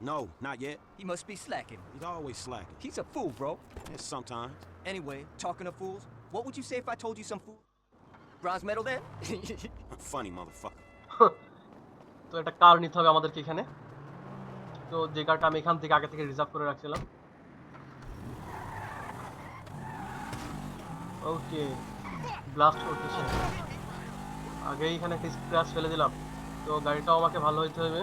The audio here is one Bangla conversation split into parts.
No, not yet. He must be slacking. He's always slacking. He's a fool, bro. Yeah, sometimes. Anyway, talking of fools, what would you say if I told you some fool? Bronze medal then? Funny motherfucker. তো একটা কার নিতে হবে আমাদেরকে এখানে তো যে কারটা আমি এখান থেকে আগে থেকে রিজার্ভ করে রাখছিলাম ওকে ব্লাস্ট করতেছে আগেই এখানে একটা স্ক্র্যাচ ফেলে দিলাম তো গাড়িটাও আমাকে ভালো হইতে হবে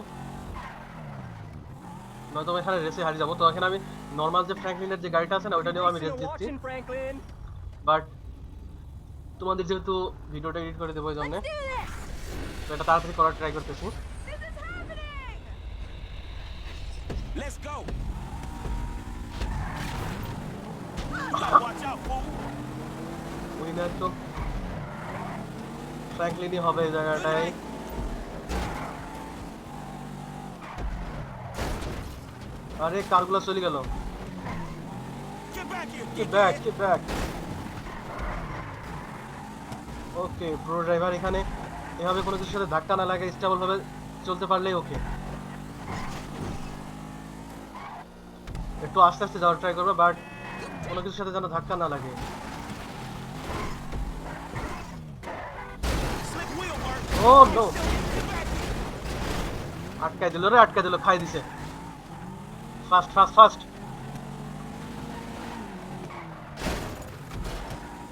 নয়তো আমি এখানে রেসে হারিয়ে যাব। তো এখানে আমি নর্মাল যে ফ্র্যাঙ্কলিনের যে গাড়িটা আছে না ওটা নিয়েও আমি রেস দিচ্ছি বাট তোমাদের যেহেতু ভিডিওটা এডিট করে দেবো এই জন্যে তো এটা তাড়াতাড়ি করার ট্রাই করতেছি। Let's go. উইনার তো ফ্র্যাঙ্কলিনই হবে এই জায়গাটায়। আরে কারগুলো চলে গেল? ব্যাক কি ব্যাক ওকে প্রো ড্রাইভার এখানে। এভাবে কোনো কিছুর সাথে ধাক্কা না লাগে স্টেবল ভাবে চলতে পারলেই ওকে একটু আস্তে আস্তে যাওয়ার ট্রাই করবে বাট কোনো কিছুর সাথে যেন ধাক্কা না লাগে। ও নো আটকাই দিল রে আটকাই দিল খাই দিছে। ফাস্ট ফাস্ট ফাস্ট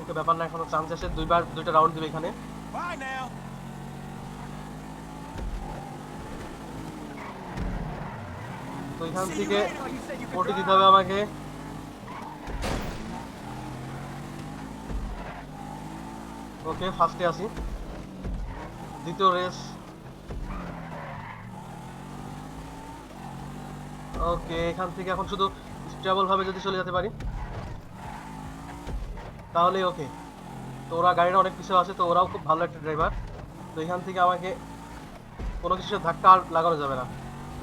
ওকে ব্যাপার না এখনও চান্স আছে। দুইবার দুইটা রাউন্ড দিবে এখানে. তো এখান থেকে ওটি. দিতে হবে আমাকে। ওকে ফার্স্টে আসি দ্বিতীয় রেস ওকে, এখান থেকে এখন শুধু ভাবে যদি চলে যেতে পারি। তাহলেই ওকে তো ওরা গাড়িটা অনেক পিছনে আছে, তো ওরাও খুব ভালো একটা ড্রাইভার তো এখান থেকে আমাকে কোনো কিছু ধাক্কা আর লাগানো যাবে না।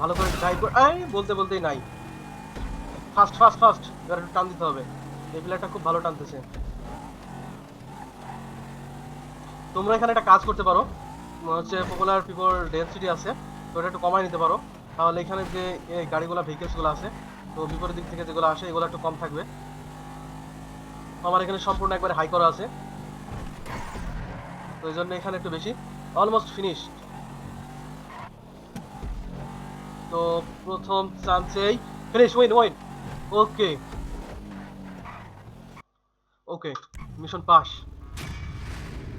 ভালো করে ড্রাইভ করে বলতে বলতেই নাই। ফাস্ট ফাস্ট ফাস্ট এবার একটু টান দিতে হবে। এই প্লেয়ারটা খুব ভালো টানতেছে। তোমরা এখানে একটা কাজ করতে পারো। হচ্ছে পপুলার পিপল ডেন্সিটি আছে, তো এটা একটু কমায় নিতে পারো। তাহলে এখানে যে গাড়িগুলো ভেহিকেলসগুলো আছে, তো বিপরীত দিক থেকে যেগুলো আসে, এগুলো একটু কম থাকবে। আমার এখানে সম্পূর্ণ একবারে হাই করা আছে। তো এই জন্য এখানে একটু বেশি। অলমোস্ট ফিনিশ তো প্রথম চান্সেই finish win win okay okay mission pass